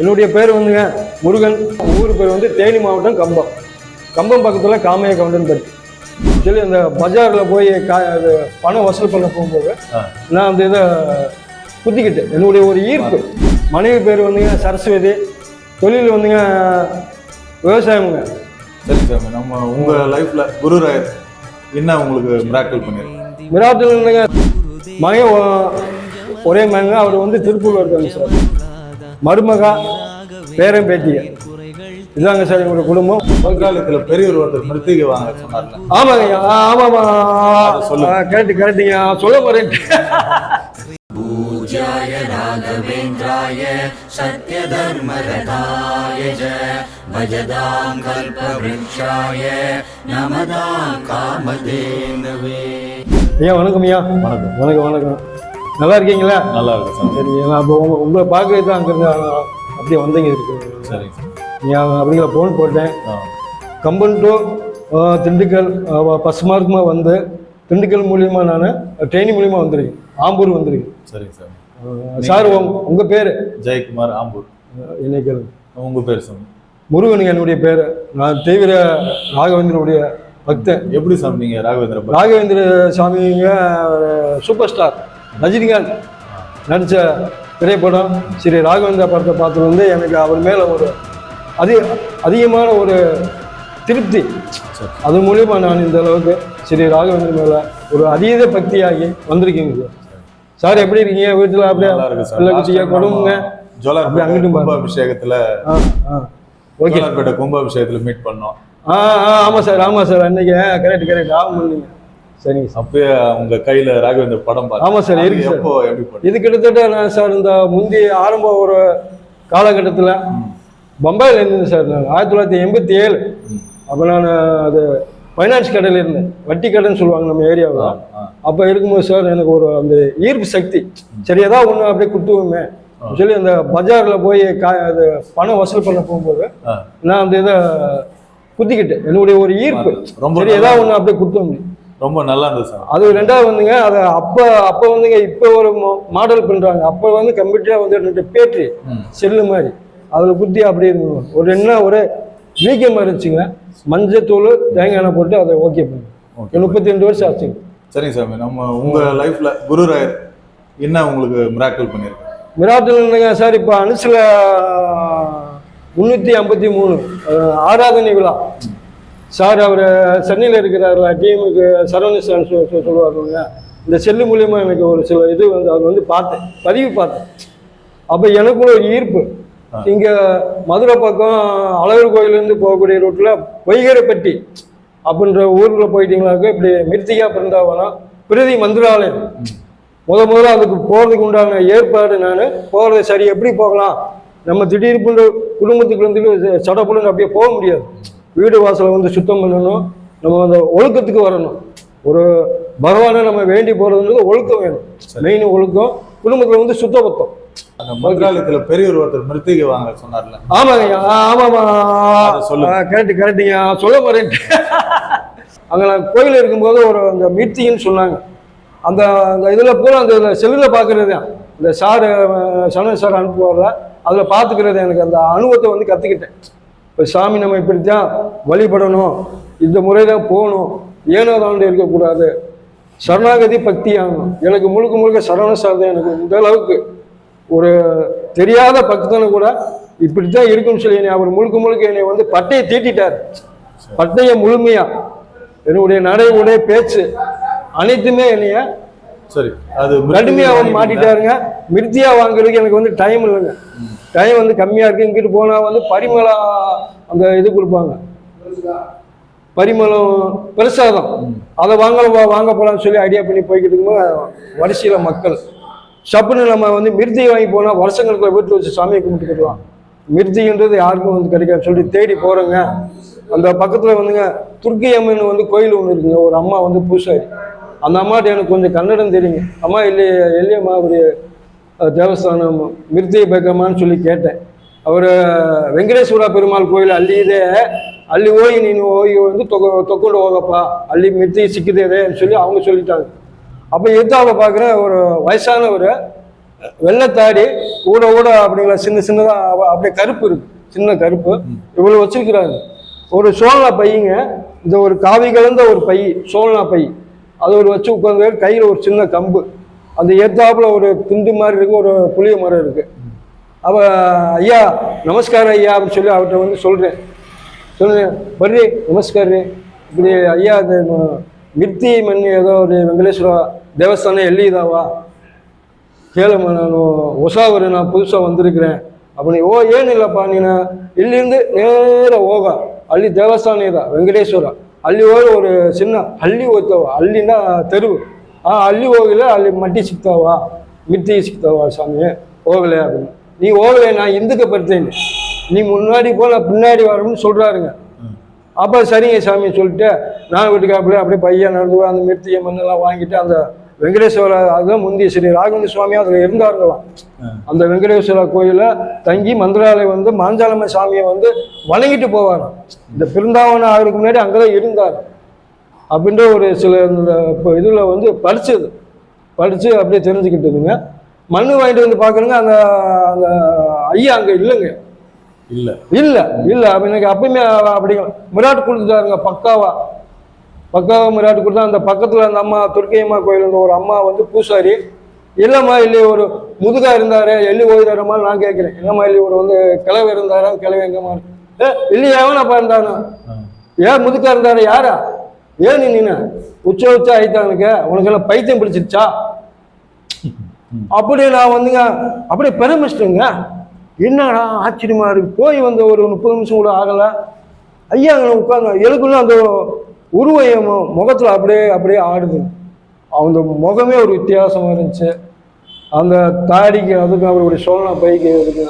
என்னுடைய பேர் வந்துங்க முருகன். ஊர் பேர் வந்து தேனி மாவட்டம் கம்பம். கம்பம் பக்கத்தில் காமைய கவுண்டன்பட்டி சரி அந்த பஜாரில் போய் கா அது பணம் வசூல் பண்ண போகும்போது. நான் அந்த இதை குத்திக்கிட்டேன். என்னுடைய ஒரு ஈர்ப்பு. மனைவி பேர் வந்துங்க சரஸ்வதி. தொழில் வந்துங்க விவசாயமுங்க. சரி சாமி நம்ம உங்க லைஃப்ல குருராயர் என்ன உங்களுக்கு மிராக்கல் விராட்டில் இருந்துங்க மகன் ஒரே மகன் அவர் வந்து திருப்பூர்ல இருக்காங்க சார். மருமகா பேரன் பேட்டிய இதாங்க சார் எங்களோட குடும்பம். பங்காளத்துல பெரியவர் ஒருத்தர் மிருத்திகை வாங்க சொன்னாங்க ஆமாங்க ஆமாமா. சொல்லுங்க. கரெக்ட் கரெக்டுங்க சொல்ல போறேன். பூஜாய ராகவேந்திராய சத்ய தர்ம தர்மரதாய பஜதாம் கல்பவிருட்சாய நமதா காமதேனவே. ஐயா வணக்கம் ஐயா. வணக்கம். வணக்கம் வணக்கம். நல்லா இருக்கீங்களா? நல்லா இருக்கு சரி. நான் அப்போ உங்க உங்களை பார்க்கறது தான் அங்கிருந்து அப்படியே வந்தீங்க இருக்கு சரிங்க சாமி ஐயா அப்படிங்கிற ஃபோன் போட்டேன். கம்பன் டு திண்டுக்கல் அஹ், பஸ் மார்க்கமாக வந்து திண்டுக்கல் மூலியமா நான் ட்ரெயின் மூலியமா வந்திருக்கேன் ஆம்பூர் வந்திருக்கேன் சரிங்க சார். உங்க உங்கள் பேர்? ஜெயக்குமார் ஆம்பூர். என்னைக்கு உங்க பேர் சாமி முருகன் என்னுடைய பேர். நான் தீவிர ராகவேந்திரனுடைய பக்தன். எப்படி சாமி நீங்க ராகவேந்திர? ராகவேந்திர சாமிங்க சூப்பர் ஸ்டார் ரஜினிகாந்த் நடித்த திரைப்படம் ஸ்ரீ ராகவேந்திர படத்தை பார்த்து வந்து எனக்கு அவர் மேலே ஒரு அதிக அதிகமான ஒரு திருப்தி. அது மூலியமா நான் இந்த அளவுக்கு ஸ்ரீ ராகவேந்திர மேலே ஒரு அதீத பக்தியாகி வந்திருக்கீங்க சார். சார் எப்படி இருக்கீங்க? வீட்டில் அப்படியே நல்லா time கொடுங்க. பாருங்க. கும்பாபிஷேகத்துல ஓகே. கும்பாபிஷேகத்துல மீட் பண்ணோம். ஆ ஆ ஆமாம் சார் ஆமாம் சார். அன்னைக்கு கரெக்ட் கரெக்ட் ஆமாம் பண்ணீங்க சரிங்க சார். அப்பயே உங்க கையில ராகவேந்திர படம். ஆமா சார், இருக்கு. எப்போ எப்படி? இது கிட்டத்தட்ட நான் சார் இந்த முந்தி ஆரம்ப ஒரு காலகட்டத்தில் பம்பாயில் இருந்தேன் சார் நான். ஆயிரத்தி தொள்ளாயிரத்தி எண்பத்தி ஏழு. அப்போ நான் அது ஃபைனான்ஸ் கடையில் இருந்தேன். வட்டி கடைன்னு சொல்லுவாங்க நம்ம ஏரியாவில். அப்போ இருக்கும்போது சார் எனக்கு ஒரு அந்த ஈர்ப்பு சக்தி. சரி ஏதாவது ஒன்று அப்படியே குத்துவோமே சொல்லி அந்த பஜாரில் போய் கா அது பணம் வசூல் பண்ண போகும்போது. நான் அந்த இதை குத்திக்கிட்டேன். என்னுடைய ஒரு ஈர்ப்பு. ரொம்ப ஏதாவது ஒன்று அப்படியே குத்துவோம் ரொம்ப நல்லா இருந்தது சார். அது ரெண்டாவது வந்துங்க அது அப்போ அப்போ வந்துங்க இப்போ ஒரு மாடல் பண்ணுறாங்க அப்போ வந்து கம்ப்யூட்டராக வந்து ரெண்டு பேட்ரி. செல்லு மாதிரி. அதில் குத்தி இருந்துடும் ஒரு என்ன ஒரு வீக்கம் இருந்துச்சுங்க. மஞ்சத்தூள் தேங்காய் எண்ணெய் போட்டு அதை ஓகே பண்ணு Okay. முப்பத்தி ரெண்டு வருஷம் ஆச்சுங்க சரிங்க சாமி நம்ம உங்க லைஃப்ல குருராயர் என்ன உங்களுக்கு மிராக்கல் பண்ணிருக்கு விராட்டில் இருந்துங்க சார் இப்போ அனுசில் முந்நூற்றி ஐம்பத்தி மூணு ஆராதனை விழா. சார் அவர் சென்னையில் இருக்கிறார்ல டீமுக்கு சரவண சார் சொல்லுவாருங்க இந்த செல்லு மூலியமா எனக்கு ஒரு சில இது வந்து அவர் வந்து பார்த்தேன் பதிவு பார்த்தேன். அப்போ எனக்குள்ள ஒரு ஈர்ப்பு. இங்கே மதுரை பக்கம் அழகர் கோயிலேருந்து போகக்கூடிய ரோட்டில் வைகரைப்பட்டி அப்படின்ற ஊருக்குள்ள போயிட்டீங்களாக்க இப்படி மிருத்திகா பிருந்தாவனம் பிரதி மந்திராலயம். முத முதல்ல அதுக்கு போகிறதுக்கு உண்டான ஏற்பாடு நான் போகிறது சரி எப்படி போகலாம்? நம்ம திடீர்னு குடும்பத்துக்கு வந்துட்டு சடப்புலன்னு அப்படியே போக முடியாது. வீடு வாசலை வந்து சுத்தம் பண்ணணும் நம்ம அந்த ஒழுக்கத்துக்கு வரணும். ஒரு பகவானை நம்ம வேண்டி போகிறதுன்றது ஒழுக்கம் வேணும். மெயின் ஒழுக்கம் குடும்பத்தில் வந்து சுத்தபத்தம். அந்த மந்திராலயத்துல பெரியவர் ஒருத்தர் மிருத்திகை வாங்க சொன்னார்ல. ஆமாங்க ஆமாமா. சொல்லுங்க. கரெக்ட் கரெக்டுங்க சொல்ல போறேன். அங்கே நான் கோயில் இருக்கும்போது ஒரு அந்த மீட்டிங்னு சொன்னாங்க. அந்த அந்த இதில் பூரா அந்த செல்லில் பார்க்குறது இந்த சார் சரண சார் அனுப்புவார்ல அதில் பார்த்துக்கிறது எனக்கு. அந்த அனுபவத்தை வந்து கற்றுக்கிட்டேன் இப்போ சாமி நம்ம இப்படித்தான் வழிபடணும். இந்த முறை தான் போகணும். ஏனோ தாண்டு இருக்கக்கூடாது. சரணாகதி பக்தி ஆகணும் எனக்கு முழுக்க முழுக்க சரவண சார் தான் எனக்கு இந்த அளவுக்கு. ஒரு தெரியாத பக்தனை கூட இப்படித்தான் இருக்குன்னு சொல்லி என்னை அவர் முழுக்க முழுக்க என்னை வந்து பட்டையை தீட்டிட்டார். பட்டையை முழுமையா. என்னுடைய நடை உடை பேச்சு அனைத்துமே என்னைய சரி அது கடுமையா வந்து மாட்டிட்டாருங்க. மிருத்தியா வாங்குறதுக்கு எனக்கு வந்து டைம் இல்லைங்க. டைம் வந்து கம்மியாக இருக்கு இங்கிட்டு போனால் வந்து பரிமளம் அந்த இது கொடுப்பாங்க. பரிமளம் பிரசாதம் அதை வாங்க வாங்க போகலான்னு சொல்லி ஐடியா பண்ணி போய்கிட்டு இருக்கும்போது வரிசையில் மக்கள். சப்புன்னு நம்ம வந்து மிருதி வாங்கி போனால் வருஷங்களுக்குள்ள வீட்டில் வச்சு சாமியை கும்பிட்டுக்கலாம் மிருதின்றது யாருக்கும் வந்து கிடைக்காது சொல்லி தேடி போகிறோங்க அந்த பக்கத்தில் வந்துங்க துர்க்கி அம்மன் வந்து கோயில் ஒன்று இருக்குங்க ஒரு அம்மா வந்து பூசாரி. அந்த அம்மாட்ட எனக்கு கொஞ்சம் கன்னடம் தெரியுங்க. அம்மா இல்லையே இல்லையம்மா அப்படி தேவஸ்தானம் மிர்திய பேக்கம்மான்னு சொல்லி கேட்டேன். அவர் வெங்கடேஸ்வரா பெருமாள் கோயில் அள்ளியதே அள்ளி ஓய் நீ ஓய் வந்து தொக தொக்கோடு ஓகப்பா அள்ளி மிர்த்தி சிக்குதேதேன்னு சொல்லி அவங்க சொல்லிட்டாங்க. அப்போ எதிர்த்தாவை பார்க்குறேன் ஒரு வயசானவர் வெள்ளத்தாடி ஊட ஊட அப்படிங்களா சின்ன சின்னதாக அப்படியே கருப்பு இருக்கு சின்ன கருப்பு. இவ்வளோ வச்சிருக்கிறாங்க ஒரு சோழனா பையங்க இந்த ஒரு காவி கலந்த ஒரு பை சோழனா பை. அதை ஒரு வச்சு உட்காந்து கையில் ஒரு சின்ன கம்பு. அந்த ஏத்தாப்புல ஒரு துண்டு மாதிரி இருக்குது ஒரு புளிய மரம் இருக்குது அவ ஐயா நமஸ்காரம் ஐயா அப்படின்னு சொல்லி அவர்கிட்ட வந்து சொல்கிறேன் சொல்கிறேன் பர்ரி நமஸ்காரம் இப்படி ஐயா அந்த மிர்த்தி மண் ஏதோ ஒரு வெங்கடேஸ்வரா தேவஸ்தானம் எல்லிதாவா கேளுமா நான் ஒசாவர் நான் புதுசாக வந்திருக்கிறேன். அப்படி ஓ ஏன் இல்லைப்பா நீனா? இಲ್ಲಿருந்து நேர ஓகா அள்ளி தேவஸ்தானே தான் வெங்கடேஸ்வரம் அள்ளி ஒரு சின்ன அள்ளி ஒத்தவா அள்ளின்னா தெருவு. ಅಲ್ಲಿ ಹೋಗಿಲ್ಲ ಅಲ್ಲಿ ಮಟ್ಟಿ ಸಿಗ್ತಾವ ಮಿರ್ತಿ ಸಿಗ್ತಾವ ಸ್ವಾಮಿ ಹೋಗಲೆ அப்படின்னு நீ ಹೋಗಲೆ நான் இந்துக்கு படுத்தேன் நீ முன்னாடி போ நான் பின்னாடி வரணும்னு சொல்றாருங்க அப்போ சரிங்க சாமி சொல்லிட்டு நான் வீட்டுக்காப்புல அப்படியே பையன் நடந்து போய் அந்த மிருத்திய மண்ணெல்லாம் வாங்கிட்டு அந்த வெங்கடேஸ்வர அதுதான் முந்தி ஸ்ரீ ராகவேந்திர சுவாமி அதில் இருந்தார்களாம் அந்த வெங்கடேஸ்வர கோயிலில் தங்கி மந்திராலயம் வந்து மாஞ்சாலம்ம சாமியை வந்து வணங்கிட்டு போவாராம் இந்த பிருந்தாவனம் ஆகிறதுக்கு முன்னாடி அங்கே தான் இருந்தார் அப்படின்ற ஒரு சில இதில் வந்து படிச்சது. படித்து அப்படியே தெரிஞ்சுக்கிட்டதுங்க மண்ணு வாங்கிட்டு வந்து பார்க்குறங்க அந்த அந்த ஐயா அங்கே இல்லைங்க. இல்ல. இல்ல இல்ல. எனக்கு அப்பயுமே அப்படி மிராட் கொடுத்துட்டாருங்க பக்காவா. பக்காவா மிராட் கொடுத்தா அந்த பக்கத்துல அந்த அம்மா துர்க்கையம்மா கோயில் இருந்த ஒரு அம்மா வந்து பூசாரி இல்லம்மா இல்லை ஒரு முதுகா இருந்தாரு எள்ளி ஓய்தாரம்மா நான் கேட்கிறேன். இல்லம்மா இல்லை ஒரு வந்து கிழவை இருந்தாரா கிழவை எங்கம்மா ஏ இல்லையா எவனப்பா இருந்தானா? ஏன் முதுக்கா இருந்தாரு யாரா? ஏன் நீ உச்ச உச்ச ஆயிட்டானுங்க. உனக்கு எல்லாம் பைத்தியம் பிடிச்சிருச்சா? அப்படியே நான் வந்துங்க அப்படியே பெருமிச்சிட்டேங்க என்னடா ஆச்சரியமா இருக்கு. போய் வந்து ஒரு முப்பது நிமிஷம் கூட ஆகலை. ஐயா அங்கே உட்காந்து எனக்குள்ள அந்த உருவம் முகத்தில் முகத்துல அப்படியே அப்படியே ஆடுது. அந்த முகமே ஒரு வித்தியாசமாக இருந்துச்சு. அந்த தாடிக்கு அதுக்கு அவருடைய சோழனா பைக்கு இருக்கு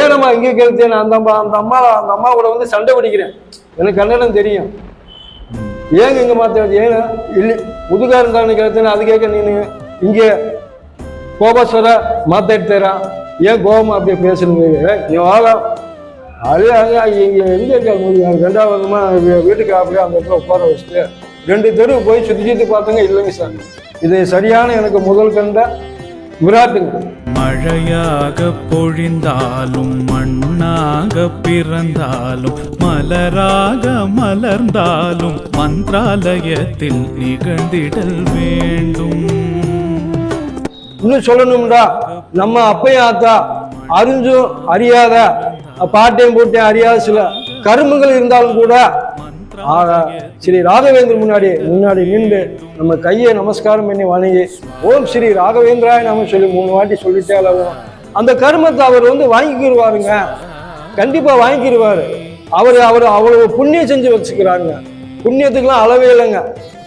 ஏனம்மா இங்கே கேள்த்தேன் அந்த அம்மா அந்த அம்மா அந்த அம்மா கூட வந்து சண்டை பிடிக்கிறேன். எனக்கு கண்ணனும் தெரியும். ஏங்க இங்க மாத்தாது ஏங்க? இல்லை முதுகா இருந்தான்னு அது கேட்க நீனு. இங்கே கோபஸ்வர மாத்தாடுத்தேரா ஏன் கோபம் அப்படி பேசணுங்க நீ வாழ அது அங்கே இங்கே எங்கே இருக்காரு முருகன் ரெண்டாவது வருமா வீட்டுக்கு அப்படியே அந்த இடத்துல உட்கார வச்சுட்டு ரெண்டு தெரு போய் சுத்தி சுத்தி பார்த்தங்க இல்லைங்க சார் இது சரியான எனக்கு முதல் கண்ட விராட்டுங்க. மழையாக பொழிந்தாலும் மண்ணாக பிறந்தாலும் மலராக மலர்ந்தாலும் மந்திராலயத்தில் நிகழ்ந்திடல் வேண்டும். இன்னும் சொல்லணும்டா நம்ம அப்பையும் ஆத்தா அறிஞ்சும் அறியாத பாட்டையும் போட்டையும் அறியாத சில கரும்புகள் இருந்தாலும் கூட ஸ்ரீ ராகவேந்தர் முன்னாடி முன்னாடி நின்று நம்ம கையை நமஸ்காரம் பண்ணி வணங்கி ஓம் ஸ்ரீ ராகவேந்திராய நம்ம சொல்லி மூணு வாட்டி சொல்லிட்டே அளவும் அந்த கருமத்தை அவர் வந்து வாங்கிக்கிடுவாருங்க கண்டிப்பா வாங்கிக்கிடுவாரு அவர் அவர் அவ்வளவு புண்ணியம் செஞ்சு வச்சுக்கிறாருங்க. புண்ணியத்துக்கெல்லாம் அளவே இல்லைங்க.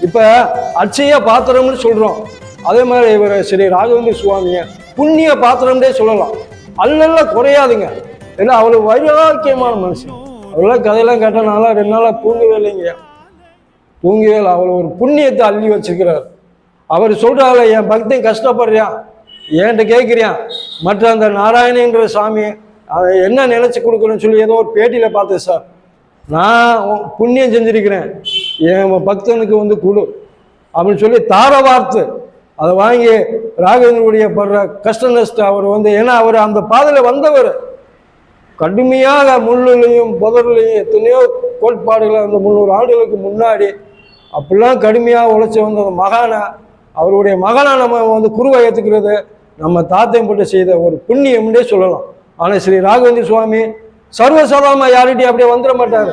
இப்ப அட்சய பாத்திரம்னு சொல்றோம். அதே மாதிரி இவர் ஸ்ரீ ராகவேந்திர சுவாமிய புண்ணிய பாத்திரம்னே சொல்லலாம். அல்லல்ல குறையாதுங்க. ஏன்னா அவ்வளவு வைராக்கியமான மனுஷன். அவ்வளவு கதையெல்லாம் கேட்டனால ரெண்டு நாளாக தூங்கவே இல்லைங்க. தூங்கவே இல்லை. அவ்வளோ ஒரு புண்ணியத்தை அள்ளி வச்சிருக்கிறார். அவர் சொல்கிறாள் என் பக்தன் கஷ்டப்படுறியா? என்கிட்ட கேட்குறியான் மற்ற அந்த நாராயணன்ற சாமி அதை என்ன நினச்சி கொடுக்குறேன்னு சொல்லி ஏதோ ஒரு பேட்டியில் பார்த்தேன் சார். நான் புண்ணியம் செஞ்சிருக்கிறேன். என் பக்தனுக்கு வந்து கொடு. அப்படின்னு சொல்லி தார வார்த்து அதை வாங்கி ராகவேந்திரனுடைய படுற கஷ்ட நஷ்டம் அவர் வந்து ஏன்னா அவர் அந்த பாதையில் வந்தவர். கடுமையாக முள்ளுலையும் புதர்லையும் எத்தனையோ கோட்பாடுகளை அந்த முந்நூறு ஆண்டுகளுக்கு முன்னாடி அப்படிலாம் கடுமையாக உழைச்சி வந்த அந்த மகானை அவருடைய மகனை நம்ம வந்து குருவை ஏற்றுக்கிறது நம்ம தாத்தையும் போட்டு செய்த ஒரு புண்ணியம்னே சொல்லலாம். ஆனால் ஸ்ரீ ராகவேந்திர சுவாமி சர்வசாதாரணமாக யார்கிட்டையும் அப்படியே வந்துட மாட்டார்.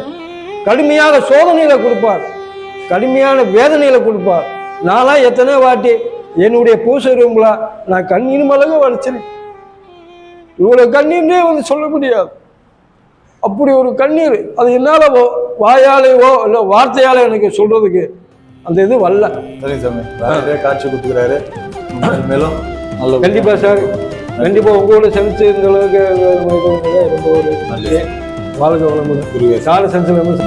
கடுமையாக சோதனையில் கொடுப்பார். கடுமையான வேதனையில் கொடுப்பார். நான்லாம் எத்தனையோ வாட்டி என்னுடைய பூசை ரூம்ல நான் கண்ணீர் மலக வடிச்சிருக்கேன் இவ்வளவு கண்ணீர்னே வந்து சொல்ல முடியாது. அப்படி ஒரு கண்ணீர் அது என்னால வாயாலேயோ இல்லை வார்த்தையால எனக்கு சொல்றதுக்கு அந்த இது வரல சரிங்க சாமி காட்சி கொடுத்துக்கிறாரு மேலும் நல்ல கண்டிப்பா சார் கண்டிப்பா உங்களோட சென்ஸ் இந்த அளவுக்கு ரொம்ப ஒரு நன்றி வாழ்க வளமுடன். குருவே கால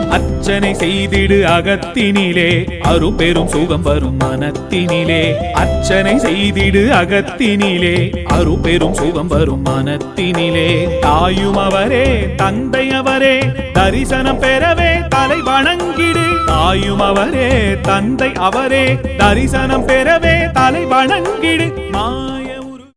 அர்ச்சனை செய்திடு அகத்தினிலே. அருபெரும் சுகம் வரும் மனத்தினிலே. அர்ச்சனை செய்திடு அகத்தினிலே. அருபெரும் சுகம் வரும் மனத்தினிலே. தாயும் அவரே தந்தை அவரே தரிசனம் பெறவே தலை வணங்கிடு. தாயும் அவரே தந்தை அவரே தரிசனம் பெறவே தலை வணங்கிடு. மா